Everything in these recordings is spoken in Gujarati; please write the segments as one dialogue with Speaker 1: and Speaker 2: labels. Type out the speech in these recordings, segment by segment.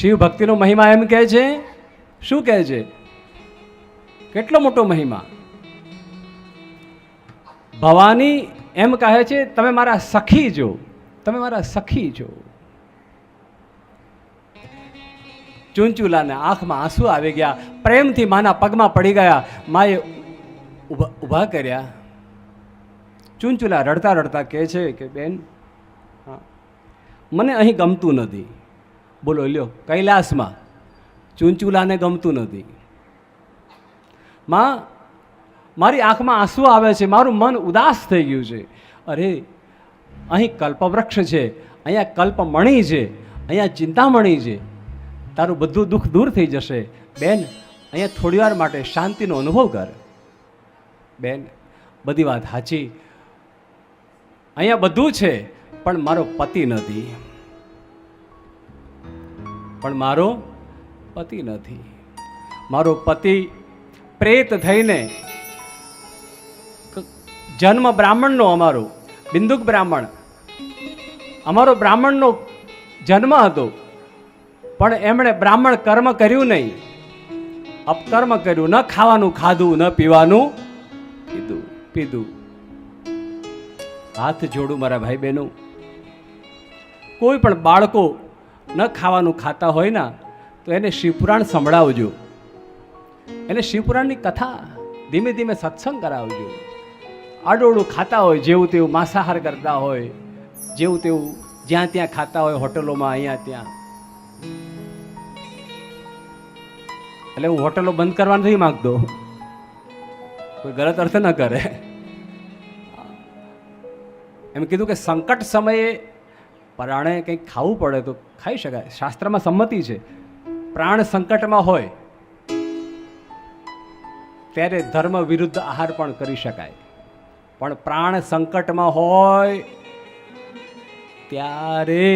Speaker 1: શિવ ભક્તિનો મહિમા એમ કહે છે? શું કહે છે? કેટલો મોટો મહિમા? ભવાની એમ કહે છે, તમે મારા સખી જો, તમે મારા સખી જો. ચૂંચુલાને આંખમાં આંસુ આવી ગયા, પ્રેમથી માના પગમાં પડી ગયા, માએ ઊભા ઊભા કર્યા. ચૂંચુલા રડતા રડતા કહે છે કે, બેન, હા, મને અહીં ગમતું નથી. બોલો, લ્યો. કૈલાસમાં ચૂંચુલાને ગમતું નથી. માં, મારી આંખમાં આંસુ આવે છે, મારું મન ઉદાસ થઈ ગયું છે. અરે, અહીં કલ્પવૃક્ષ છે, અહીંયા કલ્પમણી છે, અહીંયા ચિંતામણી છે. તારું બધું દુઃખ દૂર થઈ જશે. બેન, અહીંયા થોડી વાર માટે શાંતિનો અનુભવ કર. બેન, બધી વાત સાચી. અહીંયા બધું છે, પણ મારો પતિ નથી. પણ મારો પતિ નથી. મારો પતિ પ્રેત થઈને જન્મ બ્રાહ્મણનો અમારો, બિંદુક બ્રાહ્મણ. અમારો બ્રાહ્મણનો જન્મ હતો, પણ એમણે બ્રાહ્મણ કર્મ કર્યું નહીં. અપકર્મ કર્યું, ન ખાવાનું, ખાધું, ન પીવાનું, પીધું પીધું. હાથ જોડું મારા ભાઈ બહેનો કોઈ પણ બાળકો ન ખાવાનું ખાતા હોય ને, તો એને શિવપુરાણ સંભળાવજો. એને શિવપુરાણની કથા ધીમે ધીમે સત્સંગ કરાવજો. આડોડું ખાતા હોય, જેવું તેવું માંસાહાર કરતા હોય, જેવું તેવું જ્યાં ત્યાં ખાતા હોય, હોટલોમાં, અહીંયા ત્યાં. એટલે હું હોટલો બંધ કરવા નથી માંગતો. કોઈ ગલત અર્થ ન કરે. એમ કીધું કે સંકટ સમયે પરાણે કંઈક ખાવું પડે તો ખાઈ શકાય. શાસ્ત્રમાં સંમતિ છે. પ્રાણ સંકટમાં હોય, ત્યારે ધર્મ વિરુદ્ધ આહાર પણ કરી શકાય. પણ પ્રાણ સંકટમાં હોય, ત્યારે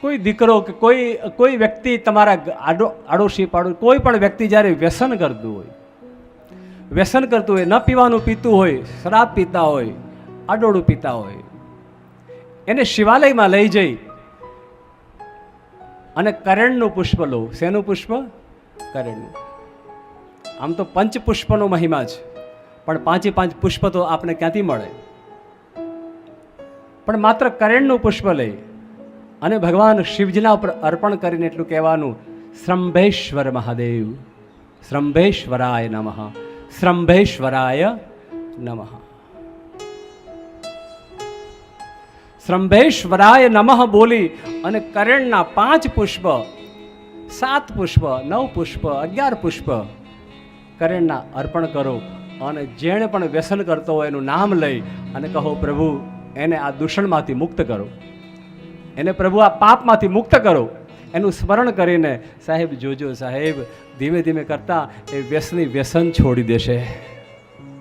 Speaker 1: કોઈ દીકરો કે કોઈ કોઈ વ્યક્તિ તમારા આડો, આડોશી પાડો, કોઈ પણ વ્યક્તિ જ્યારે વ્યસન કરતું હોય, વ્યસન કરતું હોય, ન પીવાનું પીતું હોય, શરાબ પીતા હોય, આડોડું પીતા હોય, એને શિવાલયમાં લઈ જઈ અને કરણનું પુષ્પ લો. શેનું પુષ્પ? કરણનું. આમ તો પંચ પુષ્પનો મહિમા છે. પણ પાંચે પાંચ પુષ્પ તો આપણે ક્યાંથી મળે? પણ માત્ર કરણનું પુષ્પ લઈ. અને ભગવાન શિવજીના ઉપર અર્પણ કરીને એટલું કહેવાનું, શ્રંભેશ્વર મહાદેવ, શ્રંભેશ્વરાય નમઃ શ્રંભેશ્વરાય નમઃ. શ્રંભેશ્વરાય નમઃ બોલી અને કરણના પાંચ પુષ્પ, સાત પુષ્પ, નવ પુષ્પ, અગિયાર પુષ્પ કરણના અર્પણ કરો અને જેણે પણ વ્યસન કરતો હોય એનું નામ લઈ અને કહો, પ્રભુ, એને આ દૂષણમાંથી મુક્ત કરો. એને પ્રભુ આ પાપમાંથી મુક્ત કરો. એનું સ્મરણ કરીને સાહેબ જોજો સાહેબ, ધીમે ધીમે કરતાં એ વ્યસની વ્યસન છોડી દેશે.